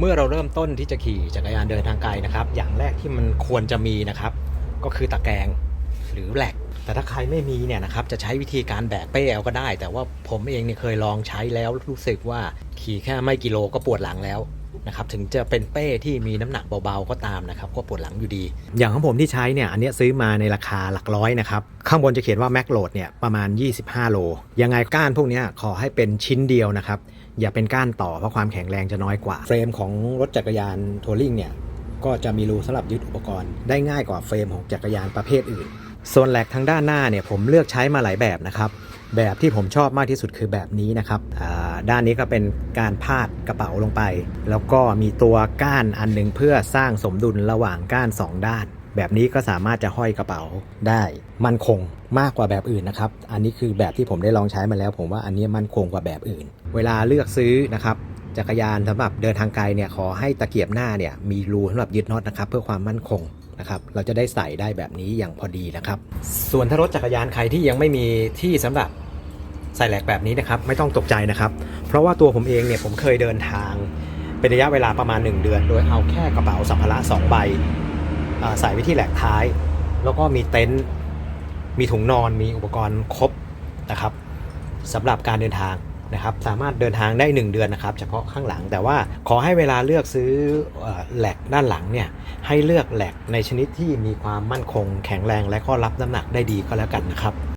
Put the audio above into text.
เมื่อเราเริ่มต้นที่จะขี่จักรยานเดินทางไกลนะครับ อย่างแรกที่มันควรจะมีนะครับ ก็คือตะแกรงหรือแหลก แต่ถ้าใครไม่มีเนี่ยนะครับ จะใช้วิธีการแบกเป้เอาก็ได้ แต่ว่าผมเองเนี่ยเคยลองใช้แล้วรู้สึกว่าขี่แค่ไม่กิโลก็ปวดหลังแล้วนะครับถึงจะเป็นเป้ที่มีน้ำหนักเบาๆก็ตามนะครับก็ปวดหลังอยู่ดี อย่างของผมที่ใช้เนี่ยอันนี้ซื้อมาในราคาหลักร้อยนะครับ ข้างบนจะเขียนว่าแม็กโหลดเนี่ยประมาณ 25 โล ยังไงก้านพวกนี้ขอให้เป็นชิ้นเดียวนะครับ อย่าเป็นก้านต่อเพราะความแข็งแรงจะน้อยกว่า เฟรมของรถจักรยานทัวริงเนี่ยก็จะมีรูสำหรับยึดอุปกรณ์ ได้ง่ายกว่าเฟรมของจักรยานประเภทอื่น ส่วนแหลกทางด้านหน้าเนี่ยผมเลือกใช้มาหลายแบบนะครับแบบที่ผมชอบมากที่สุดคือแบบนี้นะครับด้านนี้ก็เป็นการพาดกระเป๋าลงไป แล้วก็มีตัวก้านอันหนึงเพื่อสร้างสมดุลระหว่างก้าน 2 ด้าน แบบนี้ก็สามารถจะห้อยกระเป๋าได้มั่นคงมากกว่าแบบอื่นนะครับ อันนี้คือแบบที่ผมได้ลองใช้มาแล้ว ผมว่าอันนี้มั่นคงกว่าแบบอื่น เวลาเลือกซื้อนะครับจักรยานสำหรับเดินทางไกลเนี่ยขอให้ตะเกียบหน้าเนี่ยมีรูสำหรับยึดน็อตนะครับเพื่อความมั่นคงนะครับเราจะได้ใส่ได้แบบนี้อย่างพอดีนะครับ ส่วนถ้ารถจักรยานใครที่ยังไม่มีที่สำหรับใส่แหลกแบบนี้นะครับไม่ต้องตกใจนะครับ เพราะว่าตัวผมเองเนี่ยผมเคยเดินทางเป็นระยะเวลาประมาณ 1 เดือน โดยเอาแค่กระเป๋าสัมภาระ2ใบ ใส่ไว้ที่แหลกท้าย แล้วก็มีเต็นท์มีถุงนอนมีอุปกรณ์ครบนะครับสำหรับการเดินทางนะครับ สามารถเดินทางได้ 1 เดือนนะครับ เฉพาะข้างหลังแต่ว่าขอให้เวลาเลือกซื้อแหลกด้านหลังเนี่ยให้เลือกแหลกในชนิดที่มีความมั่นคง แข็งแรงและก็รับน้ำหนักได้ดีก็แล้วกันนะครับ